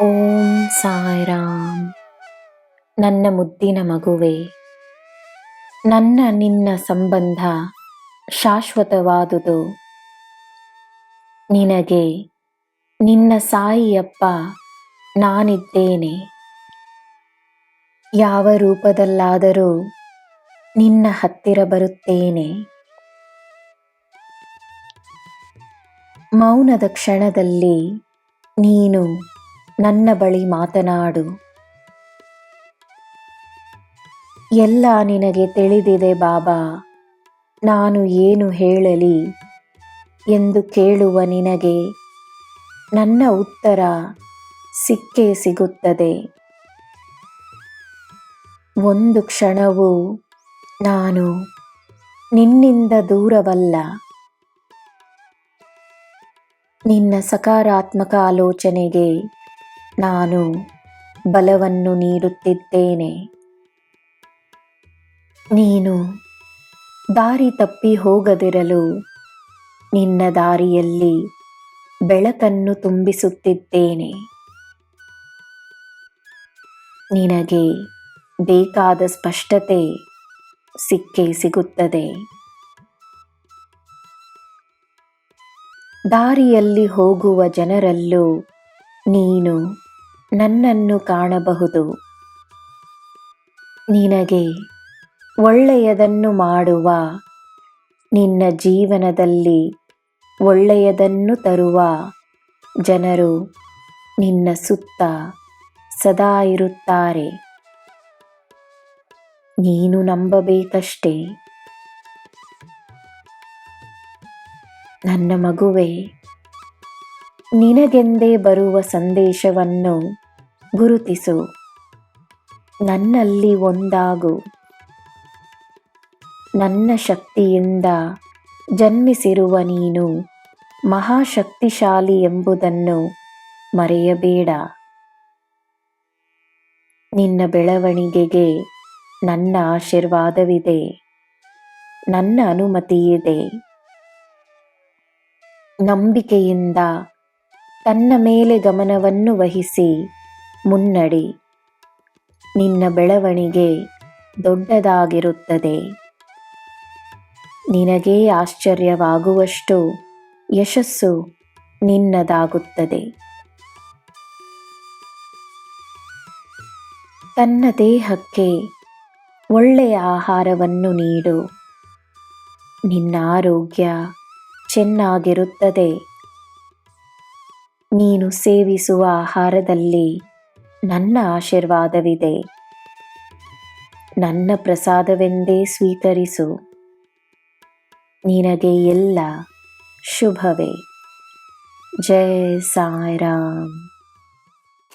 ಓಂ ಸಾಯಿರಾಮ್. ನನ್ನ ಮುದ್ದಿನ ಮಗುವೆ, ನನ್ನ ನಿನ್ನ ಸಂಬಂಧ ಶಾಶ್ವತವಾದುದು. ನಿನಗೆ ನಿನ್ನ ಸಾಯಿಯಪ್ಪ ನಾನಿದ್ದೇನೆ. ಯಾವ ರೂಪದಲ್ಲಾದರೂ ನಿನ್ನ ಹತ್ತಿರ ಬರುತ್ತೇನೆ. ಮೌನದ ಕ್ಷಣದಲ್ಲಿ ನೀನು ನನ್ನ ಬಳಿ ಮಾತನಾಡು. ಎಲ್ಲ ನಿನಗೆ ತಿಳಿದಿದೆ ಬಾಬಾ, ನಾನು ಏನು ಹೇಳಲಿ ಎಂದು ಕೇಳುವ ನಿನಗೆ ನನ್ನ ಉತ್ತರ ಸಿಕ್ಕೇ ಸಿಗುತ್ತದೆ. ಒಂದು ಕ್ಷಣವೂ ನಾನು ನಿನ್ನಿಂದ ದೂರವಲ್ಲ. ನಿನ್ನ ಸಕಾರಾತ್ಮಕ ಆಲೋಚನೆಗೆ ನಾನು ಬಲವನ್ನು ನೀಡುತ್ತಿದ್ದೇನೆ. ನೀನು ದಾರಿ ತಪ್ಪಿ ಹೋಗದಿರಲು ನಿನ್ನ ದಾರಿಯಲ್ಲಿ ಬೆಳಕನ್ನು ತುಂಬಿಸುತ್ತಿದ್ದೇನೆ. ನಿನಗೆ ಬೇಕಾದ ಸ್ಪಷ್ಟತೆ ಸಿಕ್ಕೇ ಸಿಗುತ್ತದೆ. ದಾರಿಯಲ್ಲಿ ಹೋಗುವ ಜನರಲ್ಲೂ ನೀನು ನನ್ನನ್ನು ಕಾಣಬಹುದು. ನಿನಗೆ ಒಳ್ಳೆಯದನ್ನು ಮಾಡುವ, ನಿನ್ನ ಜೀವನದಲ್ಲಿ ಒಳ್ಳೆಯದನ್ನು ತರುವ ಜನರು ನಿನ್ನ ಸುತ್ತ ಸದಾ ಇರುತ್ತಾರೆ. ನೀನು ನಂಬಬೇಕಷ್ಟೇ. ನನ್ನ ಮಗುವೆ ನಿನಗೆಂದೇ ಬರುವ ಸಂದೇಶವನ್ನು ಗುರುತಿಸು. ನನ್ನಲ್ಲಿ ಒಂದಾಗು. ನನ್ನ ಶಕ್ತಿಯಿಂದ ಜನ್ಮಿಸಿರುವ ನೀನು ಮಹಾಶಕ್ತಿಶಾಲಿ ಎಂಬುದನ್ನು ಮರೆಯಬೇಡ. ನಿನ್ನ ಬೆಳವಣಿಗೆಗೆ ನನ್ನ ಆಶೀರ್ವಾದವಿದೆ. ನನ್ನ ಅನುಮತಿಯಿದೆ. ನಂಬಿಕೆಯಿಂದ ತನ್ನ ಮೇಲೆ ಗಮನವನ್ನು ವಹಿಸಿ, ಮುನ್ನಡಿ. ನಿನ್ನ ಬೆಳವಣಿಗೆ ದೊಡ್ಡದಾಗಿರುತ್ತದೆ. ನಿನಗೇ ಆಶ್ಚರ್ಯವಾಗುವಷ್ಟು ಯಶಸ್ಸು ನಿನ್ನದಾಗುತ್ತದೆ. ತನ್ನ ದೇಹಕ್ಕೆ ಒಳ್ಳೆಯ ಆಹಾರವನ್ನು ನೀಡು. ನಿನ್ನ ಆರೋಗ್ಯ ಚೆನ್ನಾಗಿರುತ್ತದೆ. ನೀನು ಸೇವಿಸುವ ಆಹಾರದಲ್ಲಿ ನನ್ನ ಆಶೀರ್ವಾದವಿದೆ. ನನ್ನ ಪ್ರಸಾದವೆಂದೇ ಸ್ವೀಕರಿಸು. ನಿನಗೆ ಎಲ್ಲ ಶುಭವೇ. ಜಯ ಸಾಯಿರಾಮ್.